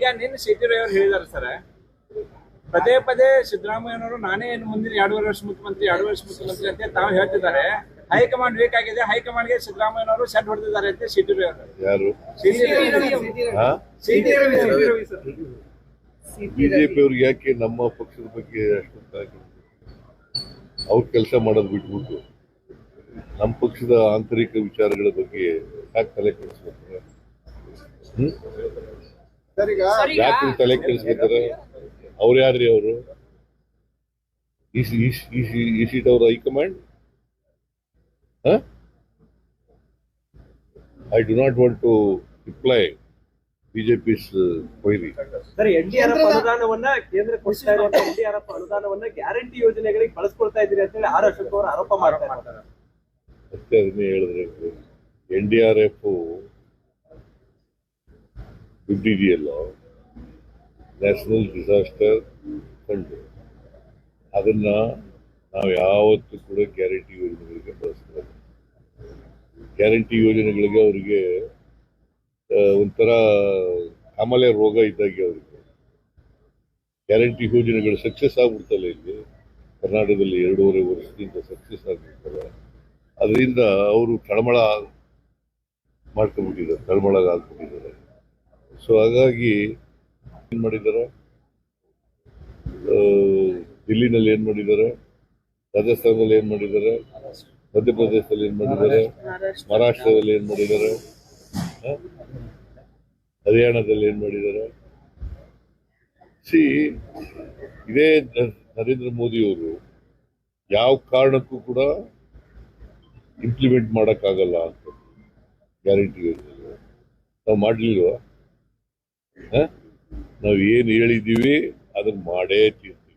ಈಗ ನಿನ್ನ ಸಿಟಿ ಅವರು ಹೇಳಿದಾರೆ ಸರ್. ಪದೇ ಪದೇ ಸಿದ್ದರಾಮಯ್ಯನವರು ನಾನೇ ಏನು ಮುಂದಿನ ಎರಡೂವರೆ ವರ್ಷ ಮುಖ್ಯಮಂತ್ರಿ ಎರಡು ವರ್ಷ ಮುಖ್ಯಮಂತ್ರಿ ಅಂತ ತಾವು ಹೇಳ್ತಿದ್ದಾರೆ. ಹೈಕಮಾಂಡ್ ವೀಕ್ ಆಗಿದೆ. ಹೈಕಮಾಂಡ್ಗೆ ಸಿದ್ದರಾಮಯ್ಯನವರು ಸೆಟ್ ಹೊಡೆದಿದ್ದಾರೆ ಅಂತ ಸಿಟಿ ಯಾರು? ಬಿಜೆಪಿ ಅವ್ರಿಗೆ ಯಾಕೆ ನಮ್ಮ ಪಕ್ಷದ ಬಗ್ಗೆ ಅಷ್ಟೊಂದು ಅವ್ರ ಕೆಲಸ ಮಾಡೋದು ಬಿಟ್ಬಿಟ್ಟು ನಮ್ಮ ಪಕ್ಷದ ಆಂತರಿಕ ವಿಚಾರಗಳ ಬಗ್ಗೆ ಯಾಕೆ ತಲೆ ಕೆಡಿಸ್ಬೇಕು? ಹ್ಮ್? ಯಾಕೆ ತಲೆ ಕೆಡಿಸ್ಕೊತಾರೆ ಅವ್ರು ಯಾರ್ರಿ ಅವರು? ಈ ಸೀಟ್ ಅವ್ರ high command? I do not want to reply BJP's ಕೊಯ್ಲಿ ಅನುದಾನವನ್ನ ಕೇಂದ್ರ ಕೊಡ್ತಾ ಇರುವಂತ ಎನ್ಡಿಆರ್ಎಫ್ ಅನುದಾನವನ್ನ ಗ್ಯಾರಂಟಿ ಯೋಜನೆಗಳಿಗೆ ಬಳಸ್ಕೊಳ್ತಾ ಇದ್ದೀರಿ ಅಂತ ಹೇಳಿ ಆರ್ ಅಶೋಕ್ ಅವರು ಆರೋಪ ಮಾಡ್ತಾರೆ ಅಷ್ಟೇ ಅದನ್ನೇ ಹೇಳಿದ್ರೆ ಎನ್ ಡಿ ಆರ್ ಎಫ್ ದುಡ್ಡಿದೆಯಲ್ಲ ನ್ಯಾಷನಲ್ ಡಿಸಾಸ್ಟರ್ ಫಂಡ್ ಅದನ್ನ ನಾವು ಯಾವತ್ತೂ ಕೂಡ ಗ್ಯಾರಂಟಿ ಯೋಜನೆಗಳಿಗೆ ಬಳಸ್ತಾರೆ ಗ್ಯಾರಂಟಿ ಯೋಜನೆಗಳಿಗೆ ಅವರಿಗೆ ಒಂಥರ ಆಮೇಲೆ ರೋಗ ಇದ್ದಾಗೆ ಅವರಿಗೆ. ಗ್ಯಾರಂಟಿ ಯೋಜನೆಗಳು ಸಕ್ಸಸ್ ಆಗ್ಬಿಡ್ತಲ್ಲ ಇಲ್ಲಿ. ಕರ್ನಾಟಕದಲ್ಲಿ ಎರಡೂವರೆ ವರ್ಷದಿಂದ ಸಕ್ಸಸ್ ಆಗ್ಬಿಡ್ತಲ್ಲ. ಅದರಿಂದ ಅವರು ತಳಮಳ ಮಾಡ್ಕೊಂಡ್ಬಿಟ್ಟಿದ್ದಾರೆ ತಳಮಳ ಆಗ್ಬಿಟ್ಟಿದ್ದಾರೆ ಸೊ ಹಾಗಾಗಿ ಏನ್ ಮಾಡಿದ್ದಾರೆ? ದಿಲ್ಲಿನಲ್ಲಿ ಏನ್ ಮಾಡಿದ್ದಾರೆ? ರಾಜಸ್ಥಾನದಲ್ಲಿ ಏನ್ ಮಾಡಿದ್ದಾರೆ? ಮಧ್ಯಪ್ರದೇಶದಲ್ಲಿ ಏನ್ ಮಾಡಿದ್ದಾರೆ? ಮಹಾರಾಷ್ಟ್ರದಲ್ಲಿ ಏನ್ ಮಾಡಿದ್ದಾರೆ? ಹರಿಯಾಣದಲ್ಲಿ ಏನ್ ಮಾಡಿದ್ದಾರೆ? ಸಿ ಇದೇ ನರೇಂದ್ರ ಮೋದಿ ಅವರು ಯಾವ ಕಾರಣಕ್ಕೂ ಕೂಡ ಇಂಪ್ಲಿಮೆಂಟ್ ಮಾಡೋಕ್ಕಾಗಲ್ಲ ಅಂತ ಗ್ಯಾರಂಟಿ ನಾವು ಮಾಡಲಿಲ್ವಾ? ನಾವು ಏನ್ ಹೇಳಿದ್ದೀವಿ ಅದನ್ನ ಮಾಡೇ ತೀರ್ತೀವಿ